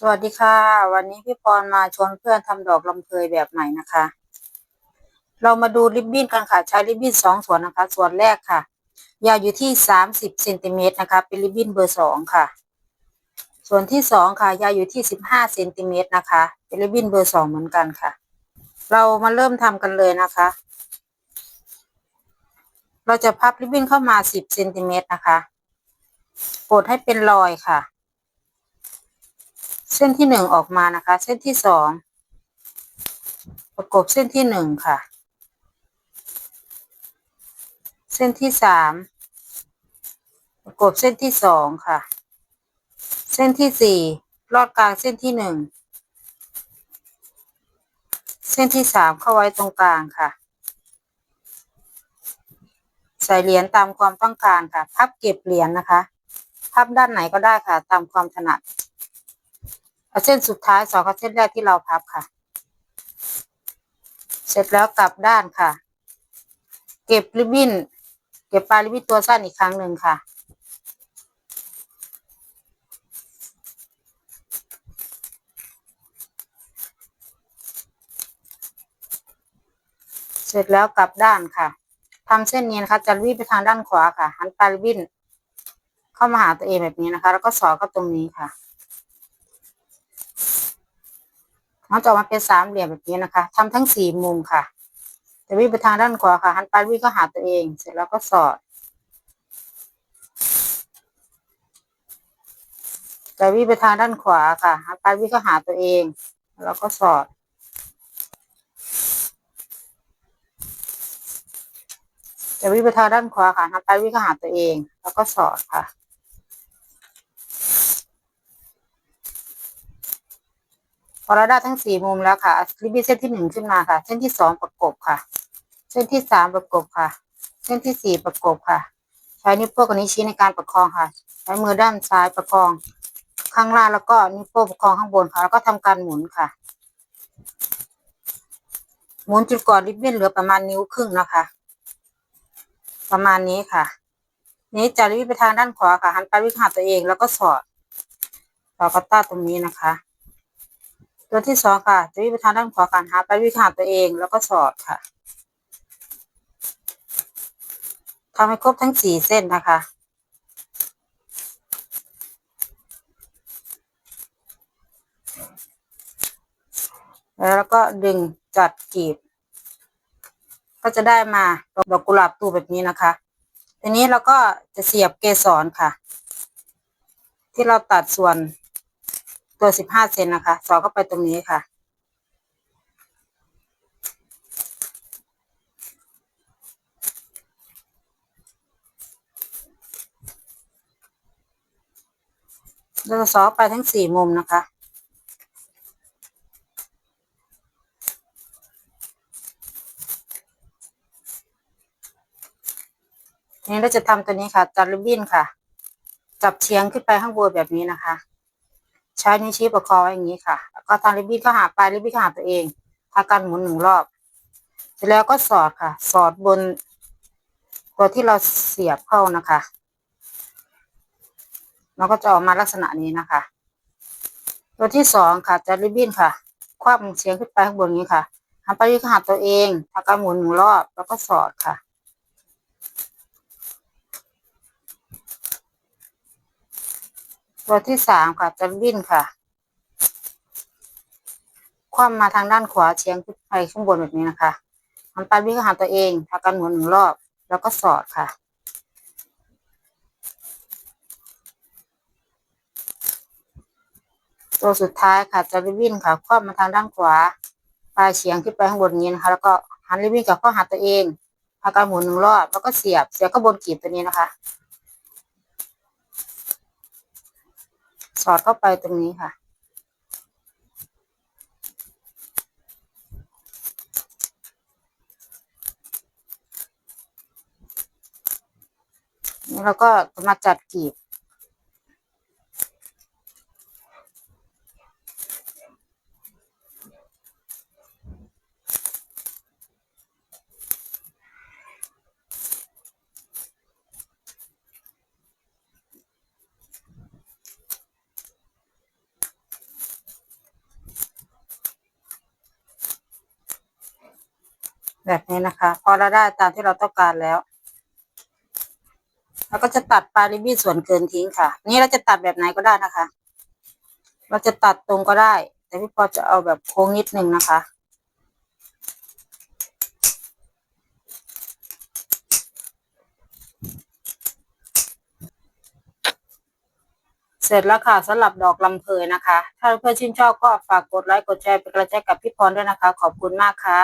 สวัสดีค่ะ วันนี้พี่ปอนมาชวนเพื่อนทำดอกลำเพยแบบใหม่นะคะ เรามาดูริบบิ้นกันค่ะใช้ริบบิ้นสองส่วนนะคะ ส่วนแรกค่ะ ยาวอยู่ที่สามสิบเซนติเมตรนะคะ เป็นริบบิ้นเบอร์สองค่ะ ส่วนที่สองค่ะ ยาวอยู่ที่สิบห้าเซนติเมตรนะคะ เป็นริบบิ้นเบอร์สองเหมือนกันค่ะ เรามาเริ่มทำกันเลยนะคะ เราจะพับริบบิ้นเข้ามาสิบเซนติเมตรนะคะ กดให้เป็นรอยค่ะ เส้นที่หนึ่งออกมานะคะ เส้นที่สองประกบเส้นที่หนึ่งค่ะ เส้นที่สามประกบเส้นที่สองค่ะ เส้นที่สี่ลอดกลางเส้นที่หนึ่งเส้นที่สามเข้าไว้ตรงกลางค่ะ ใส่เหรียญตามความต้องการค่ะ พับเก็บเหรียญนะคะ พับด้านไหนก็ได้ค่ะ ตามความถนัด เอาเส้นสุดท้ายสองกับเส้นแรกที่เราพับค่ะ เสร็จแล้วกลับด้านค่ะ เก็บริบบิ้น เก็บปลายริบบิ้นตัวสั้นอีกครั้งหนึ่งค่ะ เสร็จแล้วกลับด้านค่ะทำเส้นนี้นะคะจะรีบไปทางด้านขวาค่ะ หันปลายริบบิ้น เข้ามาหาตัวเองแบบนี้นะคะ แล้วก็สอดเข้าตรงนี้ค่ะ มันจะออกมาเป็นสามเหลี่ยมแบบนี้นะคะทำทั้งสี่มุมค่ะจะวิ่งไปทางด้านขวาค่ะ หันไปวิ่งก็หาตัวเอง เสร็จแล้วก็สอดจะวิ่งไปทางด้านขวาค่ะ หันไปวิ่งก็หาตัวเอง แล้วก็สอด จะวิ่งไปทางด้านขวาค่ะ หันไปวิ่งก็หาตัวเอง แล้วก็สอดค่ะ พอเราได้ทั้งสี่มุมแล้วค่ะริบบิ้นเส้นที่หนึ่งขึ้นมาค่ะ เส้นที่สองประกบค่ะ เส้นที่สามประกบค่ะ เส้นที่สี่ประกบค่ะ ใช้นิ้วโป้งกับนิ้วชี้ในการประคองค่ะ ใช้มือด้านซ้ายประคอง ข้างล่างแล้วก็นิ้วโป้งประคองข้างบนค่ะ แล้วก็ทำการหมุนค่ะ หมุนจนกว่าริบบิ้นเหลือประมาณนิ้วครึ่งนะคะ ประมาณนี้ค่ะ นี้จะริบบิ้นไปทางด้านขวาค่ะหันไปวิ่งหาตัวเองแล้วก็สอดต่อกระต้าตรงนี้นะคะ ตัวที่สองค่ะจะวิ่งไปทางด้านขวาค่ะหาไปวิ่งหาตัวเองแล้วก็สอดค่ะทำให้ครบทั้งสี่เส้นนะคะ แล้วก็ดึงจัดกีบ ก็จะได้มาดอกกุหลาบตูแบบนี้นะคะ ทีนี้เราก็จะเสียบเกสรค่ะ ที่เราตัดส่วน ตัวสิบห้าเซนนะคะ สอดเข้าไปตรงนี้ค่ะ เราจะสอไปทั้งสี่มุมนะคะนี้เราจะทำตัวนี้ค่ะจัดริบบิ้นค่ะ จับเฉียงขึ้นไปข้างบนแบบนี้นะคะ ใช้นิ้วชี้ประคองไว้อย่างนี้ค่ะ แล้วก็ทำริบบิ้นเข้าหาปริบบิ้นเข้าหาตัวเองทาการหมุนหนึ่งรอบ เสร็จแล้วก็สอดค่ะ สอดบน ตัวที่เราเสียบเข้านะคะมันก็จะออกมาลักษณะนี้นะคะ ตัวที่สองค่ะจะริบบิ้นค่ะ คว้ำเฉียงขึ้นไปข้างบนนี้ค่ะทำไปที่ขาตัวเองทำการหมุนหนึ่งรอบแล้วก็สอดค่ะ ตัวที่สามค่ะจะริบบิ้นค่ะ คว่ำมาทางด้านขวาเฉียงขึ้นไปข้างบนแบบนี้นะคะทำไปวิ่งหาตัวเองทำการหมุนหนึ่งรอบ แล้วก็สอดค่ะตัวสุดท้ายค่ะจะริบบิ้นค่ะคว่ำมาทางด้านขวา ปลายเฉียงขึ้นไปข้างบนนี้นะคะ แล้วก็หันริบบิ้นกับข้าหาตัวเองทำการหมุนหนึ่งรอบแล้วก็เสียบเสียบก็บนกีบตัวนี้นะคะ สอดเข้าไปตรงนี้ค่ะนี่เราก็มาจัดกีบ แบบนี้นะคะ พอเราได้ตามที่เราต้องการแล้วเราก็จะตัดปลายริบบิ้นส่วนเกินทิ้งค่ะ นี่เราจะตัดแบบไหนก็ได้นะคะ เราจะตัดตรงก็ได้ แต่พี่ปอจะเอาแบบโค้งนิดนึงนะคะ เสร็จแล้วค่ะสำหรับดอกลำเพยนะคะ ถ้าเพื่อนชื่นชอบก็ฝากกดไลค์กดแชร์เป็นกำลังใจกับพี่พรด้วยนะคะ ขอบคุณมากค่ะ